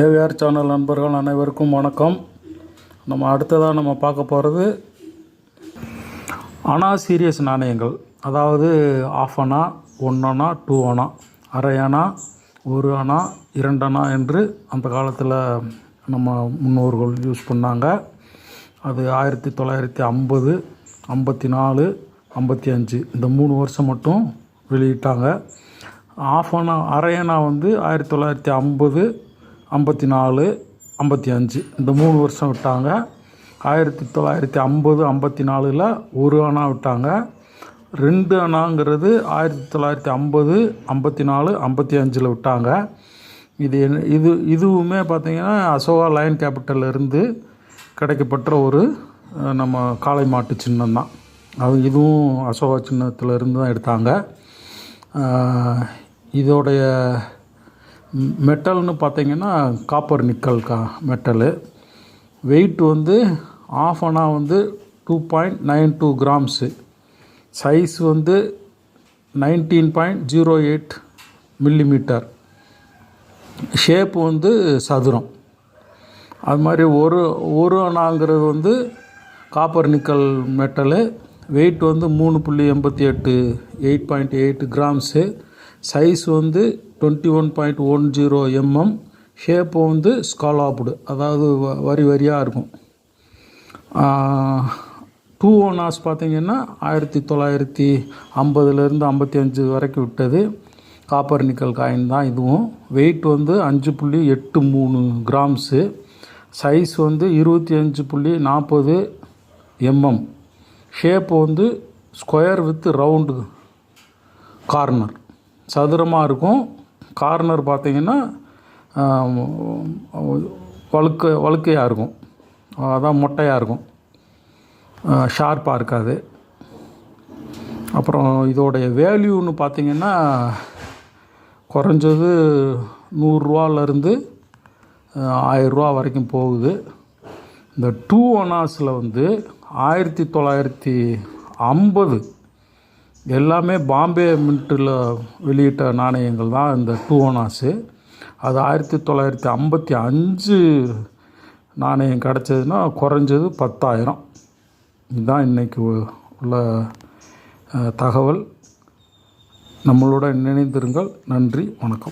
AVR channel நண்பர்கள் அனைவருக்கும் வணக்கம். நம்ம அடுத்ததாக நம்ம பார்க்க போகிறது அணா சீரியஸ் நாணயங்கள். அதாவது ஆஃப் அணா ஒன் அணா டூ அணா அரை அணா ஒரு அணா இரண்டு அணா என்று அந்த காலத்தில் நம்ம முன்னோர்கள் யூஸ் பண்ணாங்க. அது ஆயிரத்தி தொள்ளாயிரத்தி ஐம்பது ஐம்பத்தி நாலு ஐம்பத்தி அஞ்சு இந்த மூணு வருஷம் மட்டும் வெளியிட்டாங்க. ஆஃப் அணா அரை அணா வந்து ஆயிரத்தி தொள்ளாயிரத்தி ஐம்பது ஐம்பத்தி நாலு ஐம்பத்தி அஞ்சு இந்த மூணு வருஷம் விட்டாங்க. ஆயிரத்தி தொள்ளாயிரத்தி ஐம்பது ஐம்பத்தி நாலில் ஒரு அணா விட்டாங்க. ரெண்டு அணாங்கிறது ஆயிரத்தி தொள்ளாயிரத்தி ஐம்பது ஐம்பத்தி நாலு ஐம்பத்தி அஞ்சில் விட்டாங்க. இது என்ன இது இதுவுமே பார்த்திங்கன்னா அசோகா லைன் கேபிட்டல்ல இருந்து கிடைக்கப்பட்ட ஒரு நம்ம காளை மாட்டு சின்னம் தான். அது இதுவும் அசோகா சின்னத்தில் இருந்து தான் எடுத்தாங்க. இதோடைய மெட்டல்னு பார்த்தீங்கன்னா காப்பர் நிக்கல் கா மெட்டலு. வெயிட் வந்து ஆஃப் அனா வந்து two point nine two grams size வந்து nineteen point zero eight millimetre shape வந்து சதுரம். அது மாதிரி ஒரு ஒரு அணாங்கிறது வந்து காப்பர் நிக்கல் மெட்டலு வெயிட் வந்து மூணு புள்ளி எண்பத்தி எட்டு eight point eight grams size வந்து twenty one point one zero MM shape வந்து ஸ்காலாப்டு அதாவது வ- வரி வரியாக இருக்கும். டூ ஓனாஸ் பார்த்தீங்கன்னா ஆயிரத்தி தொள்ளாயிரத்தி ஐம்பதுலேருந்து ஐம்பத்தி அஞ்சு வரைக்கும் விட்டது. காப்பர் நிக்கல் காயின் தான் இதுவும். வெயிட் வந்து அஞ்சு புள்ளி எட்டு மூணு கிராம்ஸு சைஸ் வந்து இருபத்தி அஞ்சு புள்ளி நாற்பது எம்எம் ஷேப் வந்து ஸ்கொயர் வித் ரவுண்டு கார்னர் சதுரமாக இருக்கும். கார்னர் பார்த்தீங்கன்னா வழுக்க வழுக்கையாக இருக்கும். அதான் மொட்டையாக இருக்கும். ஷார்ப்பாக இருக்காது. அப்புறம் இதோடைய வேல்யூன்னு பார்த்தீங்கன்னா குறைஞ்சது நூறுரூவாலேருந்து ஆயிரரூவா வரைக்கும் போகுது. இந்த டூ ஒனாஸில் வந்து ஆயிரத்தி தொள்ளாயிரத்தி ஐம்பது எல்லாமே பாம்பே மின்ட்டில் வெளியிட்ட நாணயங்கள் தான் இந்த டூ ஒனாஸு அது ஆயிரத்தி தொள்ளாயிரத்தி ஐம்பத்தி அஞ்சு நாணயம் கிடச்சதுன்னா குறைஞ்சது பத்தாயிரம். இதுதான் இன்றைக்கி உள்ள தகவல். நம்மளோட நினைந்திருங்கள் நன்றி. வணக்கம்.